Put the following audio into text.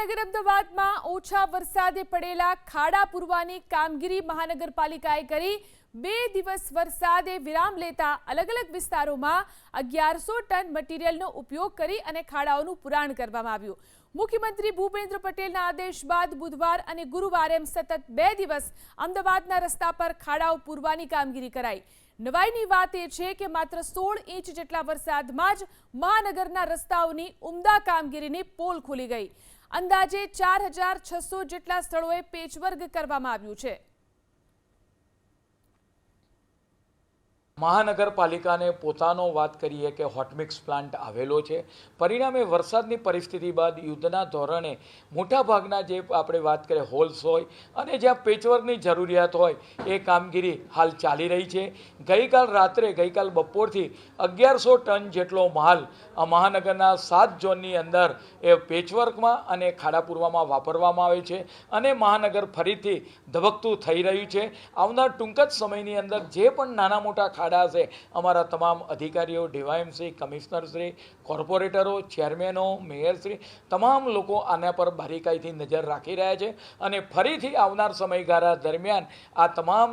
મહાનગર અમદાવાદમાં ઓછા વરસાદે પડેલા ખાડા પૂરવાની કામગીરી મહાનગરપાલિકાએ કરી. બે દિવસ વરસાદે વિરામ લેતા અલગ અલગ વિસ્તારોમાં અગિયારસો ટન મટીરીયલનો ઉપયોગ કરી અને ખાડાઓનું પુરાણ કરવામાં આવ્યું. મુખ્યમંત્રી ભૂપેન્દ્ર પટેલના આદેશ બાદ બુધવાર અને ગુરુવારે એમ સતત બે દિવસ અમદાવાદના રસ્તા પર ખાડાઓ પૂરવાની કામગીરી કરાઈ. નવાઈની વાત એ છે કે માત્ર સોળ ઇંચ જેટલા વરસાદમાં જ મહાનગરના રસ્તાઓની ઉમદા કામગીરીની પોલ ખુલી ગઈ. અંદાજે ચાર જેટલા સ્થળોએ પેચવર્ક કરવામાં આવ્યું છે. મહાનગરપાલિકાને પોતાનો વાત કરીએ કે હોટમિક્સ પ્લાન્ટ આવેલો છે. પરિણામે વરસાદની પરિસ્થિતિ બાદ યુદ્ધના ધોરણે મોટાભાગના જે આપણે વાત કરીએ હોલ્સ હોય અને જ્યાં પેચવર્કની જરૂરિયાત હોય એ કામગીરી હાલ ચાલી રહી છે. ગઈકાલ રાત્રે, ગઈકાલ બપોરથી અગિયારસો ટન જેટલો માલ મહાનગરના સાત ઝોનની અંદર એ પેચવર્કમાં અને ખાડાપુરવામાં વાપરવામાં આવે છે અને મહાનગર ફરીથી ધબકતું થઈ રહ્યું છે. આવનાર ટૂંક જ સમયની અંદર જે પણ નાના મોટા ખાડા છે. અમારા તમામ અધિકારીઓ, ડીવાયએમસી કમિશનરશ્રી કોર્પોરેટરો, ચેરમેનો મેયરશ્રી તમામ લોકો આના પર બારીકાઈથી નજર રાખી રહ્યા છે. અને ફરીથી આવનાર સમયગાળા દરમિયાન આ તમામ